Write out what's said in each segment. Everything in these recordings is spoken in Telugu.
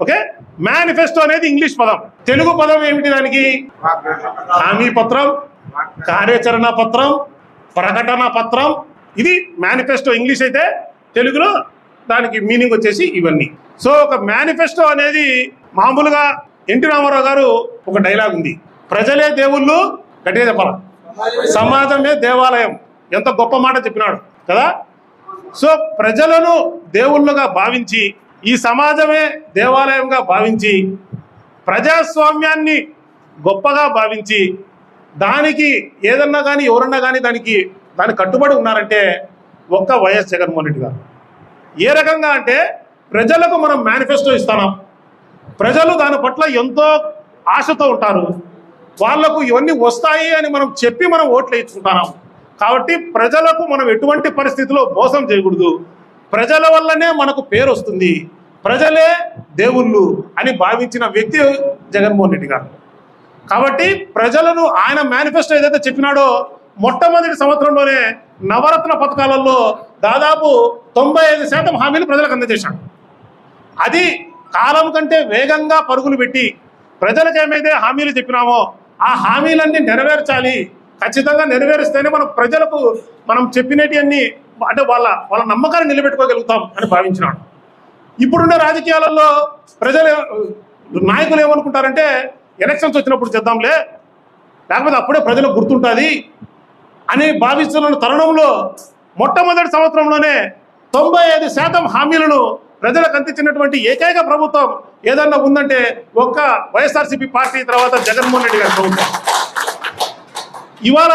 ఓకే? మేనిఫెస్టో అనేది ఇంగ్లీష్ పదం. తెలుగు పదం ఏమిటి దానికి? హామీ పత్రం కార్యాచరణ పత్రం ప్రకటన పత్రం. ఇది మేనిఫెస్టో ఇంగ్లీష్ అయితే తెలుగులో దానికి మీనింగ్ వచ్చేసి ఇవన్నీ. సో ఒక మేనిఫెస్టో అనేది మామూలుగా ఎన్టీ రామారావు గారు ఒక డైలాగ్ ఉంది. ప్రజలే దేవుళ్ళు గట్టిగా చెప్పాల. సమాజమే దేవాలయం. ఎంత గొప్ప మాట చెప్పినాడు కదా? సో ప్రజలను దేవుళ్ళుగా భావించి ఈ సమాజమే దేవాలయంగా భావించి ప్రజాస్వామ్యాన్ని గొప్పగా భావించి దానికి ఏదన్నా కానీ ఎవరన్నా కానీ దానికి దానికి కట్టుబడి ఉన్నారంటే ఒక్క వైఎస్ జగన్మోహన్ రెడ్డి గారు. ఏ రకంగా అంటే ప్రజలకు మనం మేనిఫెస్టో ఇస్తున్నాం ప్రజలు దాని పట్ల ఎంతో ఆశతో ఉంటారు. వాళ్ళకు ఇవన్నీ వస్తాయి అని మనం చెప్పి మనం ఓట్లు వేయించుకుంటున్నాం. కాబట్టి ప్రజలకు మనం ఎటువంటి పరిస్థితిలో మోసం చేయకూడదు. ప్రజల వల్లనే మనకు పేరు వస్తుంది. ప్రజలే దేవుళ్ళు అని భావించిన వ్యక్తి జగన్మోహన్ రెడ్డి గారు. కాబట్టి ప్రజలను ఆయన మేనిఫెస్టో ఏదైతే చెప్పినాడో మొట్టమొదటి సంవత్సరంలోనే నవరత్న పథకాలలో దాదాపు తొంభై ఐదు శాతం హామీలు ప్రజలకు అందజేశాడు అది కాలం కంటే వేగంగా పరుగులు పెట్టి ప్రజలకు ఏమైతే హామీలు చెప్పినామో ఆ హామీలన్నీ నెరవేర్చాలి. ఖచ్చితంగా నెరవేరిస్తేనే మనం ప్రజలకు మనం చెప్పినటివన్నీ అంటే వాళ్ళ వాళ్ళ నమ్మకాన్ని నిలబెట్టుకోగలుగుతాం అని భావించినాడు. ఇప్పుడున్న రాజకీయాలలో ప్రజలు నాయకులు ఏమనుకుంటారంటే ఎలక్షన్స్ వచ్చినప్పుడు చేద్దాంలే లేకపోతే అప్పుడే ప్రజలకు గుర్తుంటుంది అని భావిస్తున్న తరుణంలో మొట్టమొదటి సంవత్సరంలోనే తొంభై ఐదు శాతం హామీలను ప్రజలకు అందించినటువంటి ఏకైక ప్రభుత్వం ఏదన్నా ఉందంటే ఒక్క వైఎస్ఆర్సీపీ పార్టీ తర్వాత జగన్మోహన్ రెడ్డి గారి ప్రభుత్వం. ఇవాళ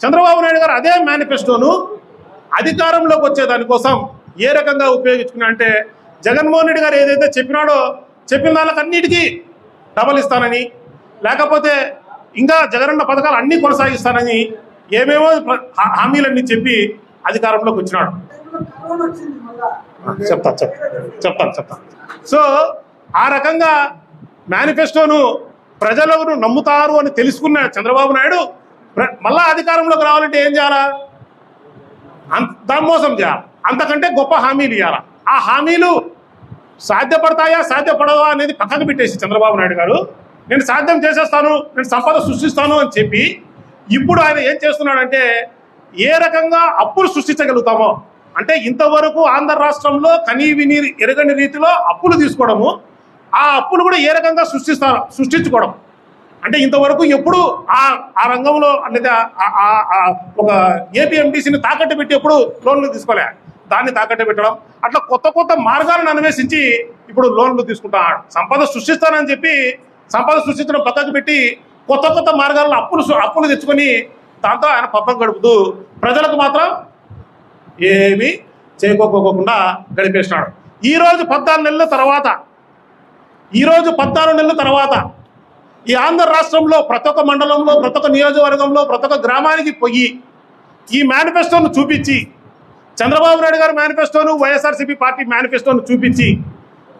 చంద్రబాబు నాయుడు గారు అదే మేనిఫెస్టోను అధికారంలోకి వచ్చే దానికోసం ఏ రకంగా ఉపయోగించుకున్నా అంటే జగన్మోహన్ రెడ్డి గారు ఏదైతే చెప్పినాడో చెప్పిన దానికన్నిటికీ డబల్ ఇస్తానని లేకపోతే ఇంకా జగనన్న పథకాలు అన్నీ కొనసాగిస్తానని ఏమేమో హామీలన్నీ చెప్పి అధికారంలోకి వచ్చినాడు. చెప్తా చెప్తా చెప్తాను చెప్తాను సో ఆ రకంగా మేనిఫెస్టోను ప్రజలను నమ్ముతారు అని తెలుసుకున్న చంద్రబాబు నాయుడు మళ్ళా అధికారంలోకి రావాలంటే ఏం చేయాలా? అంత చేయాలి? అంతకంటే గొప్ప హామీలు ఇవ్వాలి ఆ హామీలు సాధ్యపడతాయా సాధ్యపడవా అనేది పక్కన పెట్టేసి చంద్రబాబు నాయుడు గారు నేను సాధ్యం చేసేస్తాను నేను సంపద సృష్టిస్తాను అని చెప్పి ఇప్పుడు ఆయన ఏం చేస్తున్నాడంటే ఏ రకంగా అప్పులు సృష్టించగలుగుతామో అంటే ఇంతవరకు ఆంధ్ర రాష్ట్రంలో కనీవిని ఎరగని రీతిలో అప్పులు తీసుకోవడము ఆ అప్పులు కూడా ఏ రకంగా సృష్టిస్తారు సృష్టించుకోవడం. అంటే ఇంతవరకు ఎప్పుడు ఆ ఆ రంగంలో లేదా ఒక ఏపీఎండిసిని తాకట్టు పెట్టి ఎప్పుడు లోన్లు తీసుకోలే. దాన్ని తాకట్టు పెట్టడం అట్లా కొత్త కొత్త మార్గాలను అన్వేషించి ఇప్పుడు లోన్లు తీసుకుంటాడు సంపద సృష్టిస్తానని చెప్పి సంపద సృష్టించడం పక్కకు పెట్టి కొత్త కొత్త మార్గాల్లో అప్పులు అప్పులు తెచ్చుకొని దాంతో ఆయన పబ్బం గడుపుతూ ప్రజలకు మాత్రం ఏమీ చేయకోకోకుండా గడిపేసినాడు. ఈరోజు పద్నాలుగు నెలల తర్వాత ఈరోజు పద్నాలుగు నెలల తర్వాత ఈ ఆంధ్ర రాష్ట్రంలో ప్రతి ఒక్క మండలంలో ప్రతి ఒక్క నియోజకవర్గంలో ప్రతి ఒక్క గ్రామానికి పోయి ఈ మేనిఫెస్టోను చూపించి చంద్రబాబు నాయుడు గారి మేనిఫెస్టోను వైఎస్ఆర్సీపీ పార్టీ మేనిఫెస్టోను చూపించి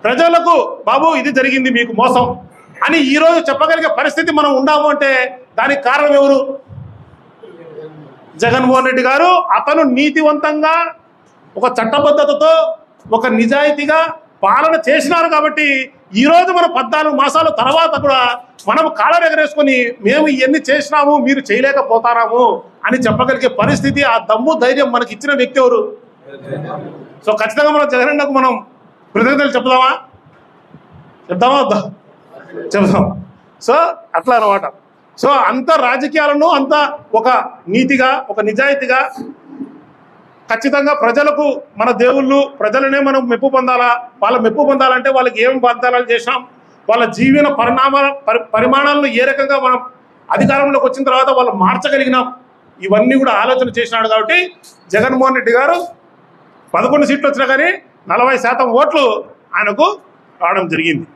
ప్రజలకు బాబు ఇది జరిగింది మీకు మోసం అని ఈరోజు చెప్పగలిగే పరిస్థితి మనం ఉన్నాము అంటే దానికి కారణం ఎవరు? జగన్మోహన్ రెడ్డి గారు. అతను నీతివంతంగా ఒక చట్టబద్ధతతో ఒక నిజాయితీగా పాలన చేసినారు కాబట్టి ఈరోజు మన పద్నాలుగు మాసాల తర్వాత కూడా మనం కాళ్ళ ఎగరేసుకొని మేము ఇవన్నీ చేసినాము మీరు చేయలేకపోతారాము అని చెప్పగలిగే పరిస్థితి ఆ దమ్ము ధైర్యం మనకి ఇచ్చిన వ్యక్తి ఎవరు? సో ఖచ్చితంగా మనం జగనన్నకు మనం కృతజ్ఞతలు చెప్దామా? చెప్దామా వద్దా? చెప్దాం. సో అట్లా అనమాట సో అంత రాజకీయాలను అంత ఒక నీతిగా ఒక నిజాయితీగా ఖచ్చితంగా ప్రజలకు మన దేవుళ్ళు ప్రజలనే మనం మెప్పు పొందాలా? వాళ్ళ మెప్పు పొందాలంటే వాళ్ళకి ఏం వాగ్దానాలు చేసినాం వాళ్ళ జీవన పరిణామాల పరి పరిమాణాలను ఏ రకంగా మనం అధికారంలోకి వచ్చిన తర్వాత వాళ్ళు మార్చగలిగినాం? ఇవన్నీ కూడా ఆలోచన చేసినాడు కాబట్టి జగన్మోహన్ రెడ్డి గారు పదకొండు సీట్లు వచ్చినా కానీ నలభై శాతం ఓట్లు ఆయనకు రావడం జరిగింది.